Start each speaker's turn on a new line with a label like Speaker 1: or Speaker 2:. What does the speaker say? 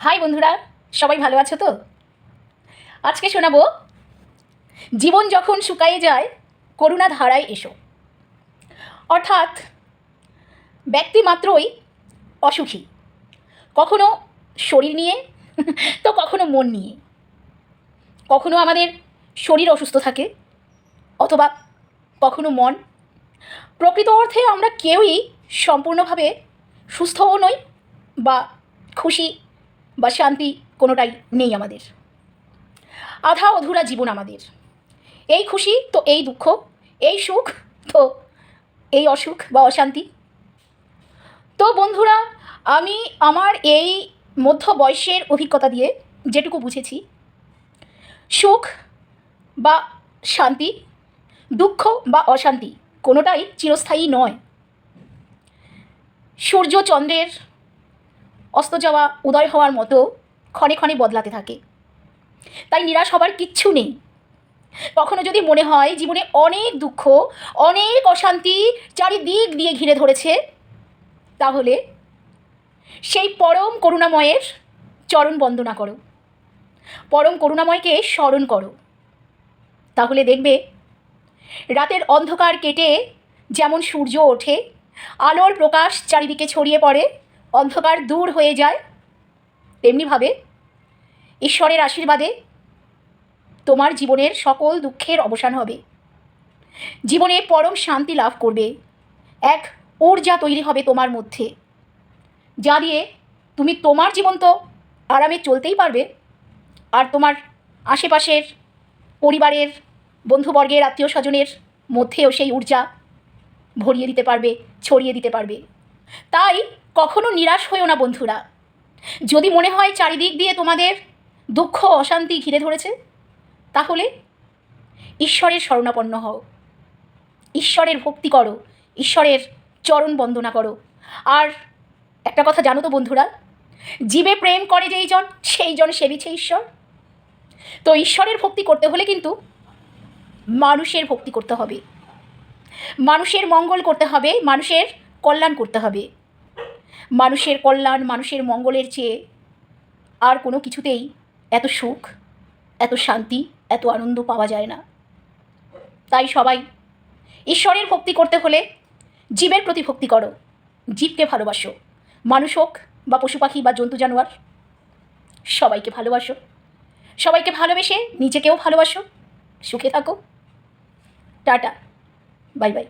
Speaker 1: High বন্ধুরা, সবাই ভালো আছো তো? আজকে শোনাবো, জীবন যখন শুকায়ে যায়, করুণা ধারায় এসো। অর্থাৎ, ব্যক্তি মাত্রই অসুখী। কখনো শরীর নিয়ে, তো কখনো মন নিয়ে। কখনো আমাদের শরীর অসুস্থ থাকে, অথবা কখনো মন। প্রকৃত অর্থে আমরা কেউই সম্পূর্ণভাবে সুস্থও নই বা খুশি বা শান্তি কোনোটাই নেই আমাদের। আধা অধুরা জীবন আমাদের। এই খুশি তো এই দুঃখ, এই সুখ তো এই অসুখ বা অশান্তি। তো বন্ধুরা, আমি আমার এই মধ্য বয়সের অভিজ্ঞতা দিয়ে যেটুকু বুঝেছি, সুখ বা শান্তি, দুঃখ বা অশান্তি কোনোটাই চিরস্থায়ী নয়। সূর্য চন্দ্রের অস্ত যাওয়া উদয় হওয়ার মতো ক্ষণে ক্ষণে বদলাতে থাকে। তাই নিরাশ হবার কিচ্ছু নেই। কখনো যদি মনে হয় জীবনে অনেক দুঃখ, অনেক অশান্তি চারিদিক দিয়ে ঘিরে ধরেছে, তাহলে সেই পরম করুণাময়ের চরণ বন্দনা করো। পরম করুণাময়কে স্মরণ করো। তাহলে দেখবে রাতের অন্ধকার কেটে যেমন সূর্য ওঠে, আলোর প্রকাশ চারিদিকে ছড়িয়ে পড়ে অন্ধকার দূর হয়ে যায়, তেমনিভাবে ঈশ্বরের আশীর্বাদে তোমার জীবনের সকল দুঃখের অবসান হবে। জীবনে পরম শান্তি লাভ করবে। এক ঊর্জা তৈরি হবে তোমার মধ্যে। যা দিয়ে তুমি তোমার জীবন তো আরামে চলতেই পারবে। আর তোমার আশেপাশের পরিবারের, বন্ধুবর্গের আত্মীয় স্বজনের মধ্যেও সেই ঊর্জা ভরিয়ে দিতে পারবে, ছড়িয়ে দিতে পারবে। তাই কখনো নিরাশ হয়েও না, বন্ধুরা। যদি মনে হয় চারিদিক দিয়ে তোমাদের দুঃখ, অশান্তি ঘিরে ধরেছে, তাহলে ঈশ্বরের শরণাপন্ন হও। ঈশ্বরের ভক্তি করো, ঈশ্বরের চরণ বন্দনা করো। আর একটা কথা জানো তো, বন্ধুরা, জীবে প্রেম করে যেই জন, সেই জন সেবিছে ঈশ্বর। তো ঈশ্বরের ভক্তি করতে হলে কিন্তু মানুষের ভক্তি করতে হবে। মানুষের মঙ্গল করতে হবে, মানুষের কল্যাণ করতে হবে। মানুষের কল্যাণ, মানুষের মঙ্গলের চেয়ে আর কোনো কিছুতেই এত সুখ, এত শান্তি, এত আনন্দ পাওয়া যায় না। তাই সবাই ঈশ্বরের ভক্তি করতে হলে জীবের প্রতি ভক্তি করো, জীবকে ভালোবাসো। মানুষ হোক বা পশু পাখি বা জন্তু জানোয়ার, সবাইকে ভালোবাসো। সবাইকে ভালোবেসে নিজেকেও ভালোবাসো। সুখে থাকো। টাটা। Bye bye.